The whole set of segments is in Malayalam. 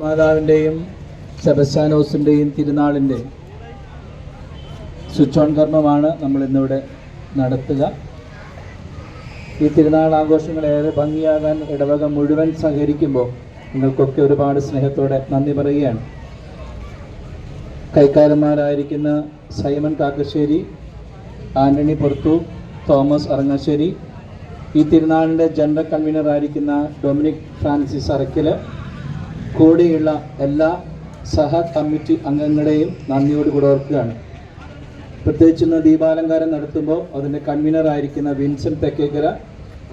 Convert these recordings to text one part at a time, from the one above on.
മാതാവിന്റെയും സെബസ്റ്റാനോസിന്റെയും തിരുനാളിന്റെ സ്വിച്ച് ഓൺ കർമ്മമാണ് നമ്മൾ ഇന്നിവിടെ നടത്തുക. ഈ തിരുനാൾ ആഘോഷങ്ങൾ ഏറെ ഭംഗിയാകാൻ ഇടവക മുഴുവൻ സഹകരിക്കുമ്പോൾ നിങ്ങൾക്കൊക്കെ ഒരുപാട് സ്നേഹത്തോടെ നന്ദി പറയുകയാണ്. കൈക്കാരന്മാരായിരിക്കുന്ന സൈമൺ കാക്കശ്ശേരി ആന്റണി പുറത്തു തോമസ് അറങ്ങശ്ശേരി ഈ തിരുനാളിന്റെ ജനറൽ കൺവീനർ ആയിരിക്കുന്ന ഡൊമിനിക് ഫ്രാൻസിസ് അറക്കൽ കൂടെയുള്ള എല്ലാ സഹ കമ്മിറ്റി അംഗങ്ങളെയും നന്ദിയോട് കൂടെ ഓർക്കുകയാണ്. പ്രത്യേകിച്ച് ഇന്ന് ദീപാലങ്കാരം നടത്തുമ്പോൾ അതിന്റെ കൺവീനർ ആയിരിക്കുന്ന വിൻസെന്റ് തെക്കേക്കര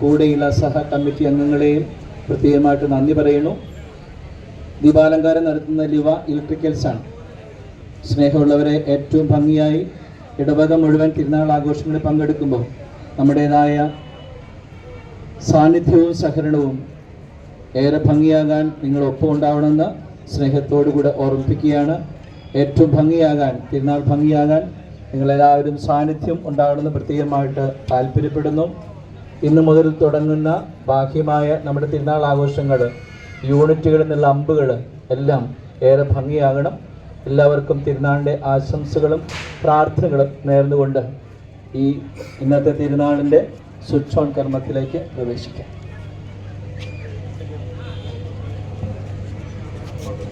കൂടെയുള്ള സഹ കമ്മിറ്റി അംഗങ്ങളെയും പ്രത്യേകമായിട്ട് നന്ദി പറയുന്നു. ദീപാലങ്കാരം നടത്തുന്ന ലിവ ഇലക്ട്രിക്കൽസ് ആണ്. സ്നേഹമുള്ളവരെ ഏറ്റവും ഭംഗിയായി ഇടവക മുഴുവൻ തിരുനാൾ ആഘോഷങ്ങളിൽ പങ്കെടുക്കുമ്പോൾ നമ്മുടേതായ സാന്നിധ്യവും സഹകരണവും ഏറെ ഭംഗിയാകാൻ നിങ്ങൾ ഒപ്പം ഉണ്ടാവണമെന്ന് സ്നേഹത്തോടു കൂടെ ഓർമ്മിപ്പിക്കുകയാണ്. ഏറ്റവും ഭംഗിയാകാൻ തിരുനാൾ ഭംഗിയാകാൻ നിങ്ങളെല്ലാവരും സാന്നിധ്യം ഉണ്ടാകണമെന്ന് പ്രത്യേകമായിട്ട് താല്പര്യപ്പെടുന്നു. ഇന്ന് മുതൽ തുടങ്ങുന്ന ബാഹ്യമായ നമ്മുടെ തിരുനാൾ ആഘോഷങ്ങൾ യൂണിറ്റുകളിൽ നിന്നുള്ള അമ്പുകൾ എല്ലാം ഏറെ ഭംഗിയാകണം. എല്ലാവർക്കും തിരുനാളിന്റെ ആശംസകളും പ്രാർത്ഥനകളും നേർന്നുകൊണ്ട് ഈ ഇന്നത്തെ തിരുനാളിന്റെ സ്വിച്ച് ഓൺ കർമ്മത്തിലേക്ക് പ്രവേശിക്കാം.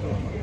Thank you.